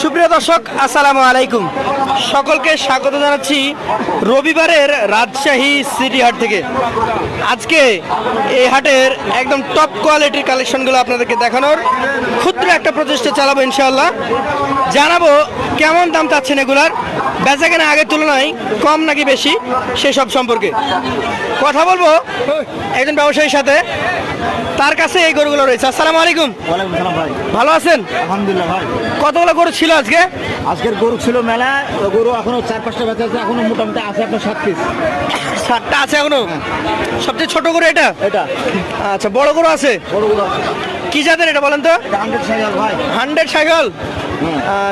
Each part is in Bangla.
সুপ্রিয় দর্শক, আসসালামু আলাইকুম। সকলকে স্বাগত জানাচ্ছি রবিবারের রাজশাহী সিটি হাট থেকে। আজকে এই হাটের একদম টপ কোয়ালিটির কালেকশনগুলো আপনাদেরকে দেখানোর ক্ষুদ্র একটা প্রচেষ্টা চালাবো ইনশাআল্লাহ। জানাব কেমন দাম চাচ্ছেন এগুলার। বেচা কেনা আগের তুলনায় কম নাকি বেশি, সেসব সম্পর্কে। কথা বলব একজন ব্যবসায়ীর সাথে। তার কাছে এই গরুগুলো রয়েছে। আসসালামু আলাইকুম। ভাই। ভালো আছেন? আলহামদুলিল্লাহ ভাই। কতগুলো গরু ছিল আজকে? আজকের গরু ছিল মেলা গরু এখনও চার পাঁচটা বেঁচে আছে এখনও মোটামুটি আছে আপনার সাত পিস সাতটা আছে এখনও? সবচেয়ে ছোট গরু এটা? এটা। আচ্ছা বড় গরু আছে? বড় গরু আছে। কি জাতের এটা বলেন তো? হান্ড্রেড সাইকেল সাইকেল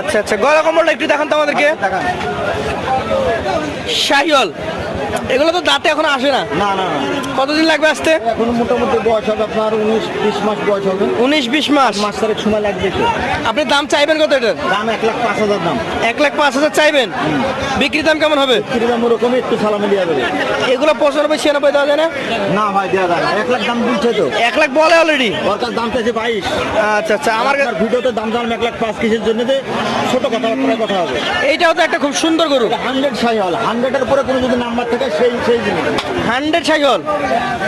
আচ্ছা আচ্ছা গলা কম্বলটা একটু দেখান তো আমাদেরকে। দেখান। এগুলো তো দাঁতে এখন আসে না? না না কতদিন লাগবে আসতে? এখন মোটামুটি বয়স হবে আপনার উনিশ বিশ মাস বয়স হবে। উনিশ বিশ মাস? মাস তারিখ সময় লাগবে তো আপনি দাম চাইবেন কত এটার? দাম এক লাখ পাঁচ হাজার দাম। এক লাখ পাঁচ হাজার চাইবেন? বিক্রির দাম কেমন হবে? কিনে দাম ওরকমই একটু সালামি দেওয়া যাবে এগুলো পঁচানব্বই ছিয়ানব্বই দেওয়া যায় না? না ভাই দেওয়া যায় এক লাখ দাম বলছে তো। এক লাখ বলে অলরেডি ওর কাছে দাম চাইছে বাইশ। আচ্ছা আচ্ছা আমার ভিডিওতে দাম জানাম এক লাখ পাঁচ কিসের জন্য যে ছোট কথাবার্তায় কথা হবে। এইটাও তো একটা খুব সুন্দর গরু। হান্ড্রেড সাইকেল হান্ড্রেডের পরে কোনো যদি নাম্বার থাকে সেই সেই জিনিস। হান্ড্রেড সাইকেল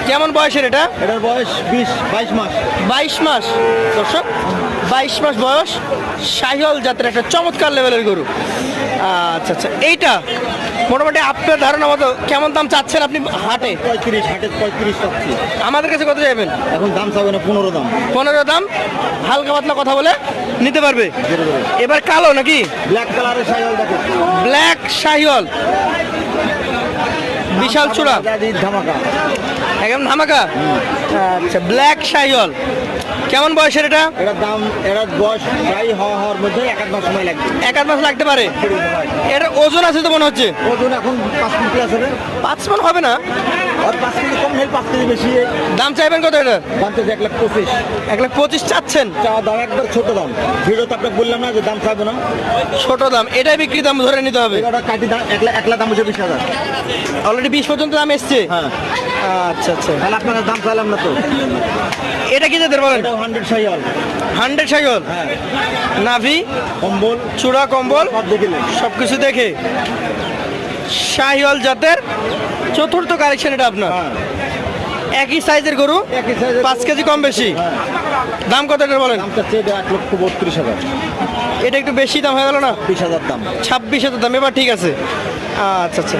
কেমন বয়সের এটা? এটার বয়স বিশ বাইশ মাস। বাইশ মাস। দর্শক বাইশ মাস বয়স সাহিওল জাতের একটা চমৎকার লেভেলের গরু। আচ্ছা আচ্ছা এইটা মোটামুটি আপনার ধারণা মতো কেমন দাম চাচ্ছেন আপনি হাটে? পঁয়ত্রিশ হাটের পঁয়ত্রিশ পাচ্ছি আমাদের কাছে কত যাবেন? এখন দাম চাবে না পনেরো দাম। পনেরো দাম। হালকা পাতলা কথা বলে নিতে পারবে। এবার কালো নাকি? ব্ল্যাক কালারের সাইকেল দেখো। ব্ল্যাক শাহিওল বিশাল চূড়া। ধামাকা। একদম ধামাকা? আচ্ছা ব্ল্যাক শাহিওল কেমন বয়সের এটা? এটার দাম এটার বয়স প্রায় হওয়া হওয়ার মধ্যে এক আধ মাস সময় লাগবে। এক আধ মাস লাগতে পারে? এটার ওজন আছে তো মনে হচ্ছে? ওজন এখন পাঁচ মিনিট প্লাস হবে। পাঁচ মন হবে না? পাঁচ কেজি কম নেই পাঁচ কেজি বেশি দাম চাইবেন কত এটা? দাম এক লাখ পঁচিশ। এক লাখ পঁচিশ চাচ্ছেন? চাওয়া দাম একবার ছোট দাম। ভিডিও তো আপনাকে বললাম না যে দাম চাইব না। ছোট দাম। এটাই বিক্রি দাম ধরে নিতে হবে। কাটি দাম এক লাখ এক লাখ দাম হচ্ছে বিশ হাজার। অলরেডি বিশ পর্যন্ত দাম এসছে? হ্যাঁ। আচ্ছা আচ্ছা। তাহলে আপনার দাম চাইলাম না তো। এটা কি যাদের বলেন? এটাও হান্ড্রেড সাইকেল হান্ড্রেড সাইকেল হ্যাঁ। নাভি? কম্বল। চূড়া কম্বল? সব কিছু দেখে। শাহিওয়াল জাতের? চতুর্থ কালেকশন এটা আপনার? হ্যাঁ। একই সাইজের গরু? পাঁচ কেজি কম বেশি? হ্যাঁ। দাম কত এটা বলেন? এক লক্ষ বত্রিশ হাজার। এটা একটু বেশি দাম হয়ে গেল না? বিশ হাজার দাম। ছাব্বিশ হাজার দাম। এবার ঠিক আছে। আচ্ছা আচ্ছা।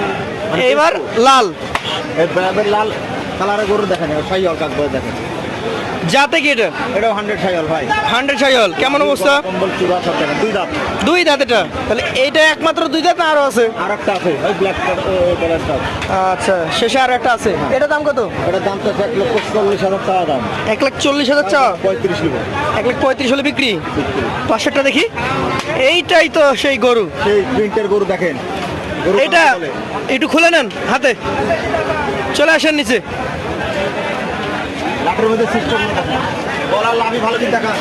এবার লাল। লাল কালারের গরু দেখেন সাই কাক বলে দেখেন। যাতে কি এটা? এটাও হান্ড্রেড সাইয়াল ভাই। হান্ড্রেড সাইকেল কেমন অবস্থা? কম্বল চূড়া সব দেখেন দুই দাঁত। দুই দাঁত এটা? তাহলে এইটা একমাত্র দুই দাঁত আরও আছে? আর একটা আছে ওই ব্ল্যাক কালারটা আচ্ছা শেষে আর একটা আছে এটা দাম কত? এটার দাম তো এক লক্ষ চল্লিশ হাজার টাকা দাম। এক লাখ চল্লিশ হাজার চা? পঁয়ত্রিশ লিবো এক লাখ পঁয়ত্রিশ হলে বিক্রি? পাঁচশোটা দেখি। এইটাই তো সেই গরু। সেই প্রিন্টের গরু দেখেন। এটা একটু খুলে নেন হাতে। চলে আসেন নিচে। লাঠের মধ্যে সিস্টেম বলার লাভই ভালো দিন দেখা।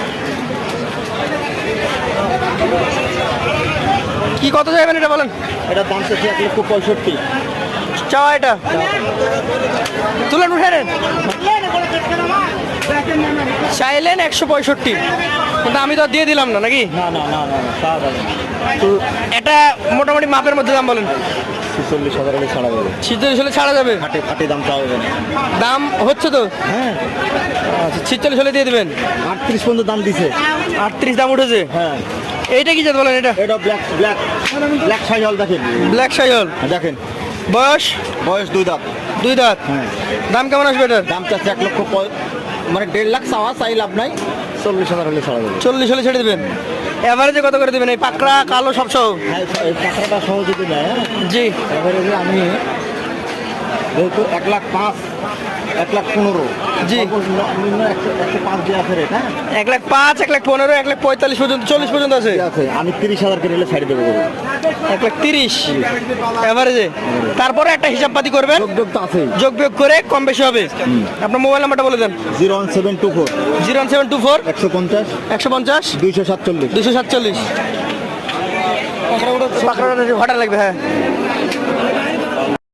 কি কত যাবেন এটা বলেন? এটা দাম তো এক লক্ষ পঁয়ষট্টি। চাওয়া এটা? তুলেন উঠে নেন চাইলেন একশো পঁয়ষট্টি। কিন্তু আমি তো আর দিয়ে দিলাম না নাকি? না না না না এটা মোটামুটি মাপের মধ্যে দাম বলেন। ছেচল্লিশ হাজার হলে ছাড়া যাবে। ছিচল্লিশ হলে ছাড়া যাবে? খাটে খাটে দাম চাওয়া যাবে দাম হচ্ছে তো? হ্যাঁ। আচ্ছা ছিচল্লিশ হলে দিয়ে দেবেন? আটত্রিশ পর্যন্ত দাম দিছে। আটত্রিশ দাম উঠেছে? হ্যাঁ। এইটা কি জাত বলেন এটা? এটা ব্ল্যাক ব্ল্যাক ব্ল্যাক সাইজল দেখেন। ব্ল্যাক সাইল দেখেন। বয়স? বয়স দুই দাঁত। দুই দাঁত। হ্যাঁ। দাম কেমন আসবে এটার? দাম চাচ্ছে এক লক্ষ মানে দেড় লাখ চাওয়া চাই লাভ নাই। চল্লিশ হাজার হলে ছাড়া চল্লিশ হলে ছেড়ে দেবেন। এভারেজে কত করে দেবেন? এই পাকড়া কালো সব সহ? পাকড়াটা এই টাকাটা সহজ যদি নেয় হ্যাঁ জি এবারে আমি যেহেতু এক লাখ পাঁচ এক লাখ পনেরো জি। হ্যাঁ? এক লাখ পাঁচ এক লাখ পনেরো এক লাখ পঁয়তাল্লিশ পর্যন্ত চল্লিশ পর্যন্ত আছে? আমি তিরিশ হাজার করে নিলে ছাড়ি দেবো। এক লাখ তিরিশ। এভারেজে তারপরে একটা হিসাব পাতি করবেন। যোগ বিয়োগ করে কম বেশি হবে। আপনার মোবাইল নাম্বারটা বলে দেন। Zero one seven two four. Zero one seven two four. একশো পঞ্চাশ। একশো পঞ্চাশ। দুইশো সাতচল্লিশ। দুইশো সাতচল্লিশ। ভাড়া লাগবে হ্যাঁ।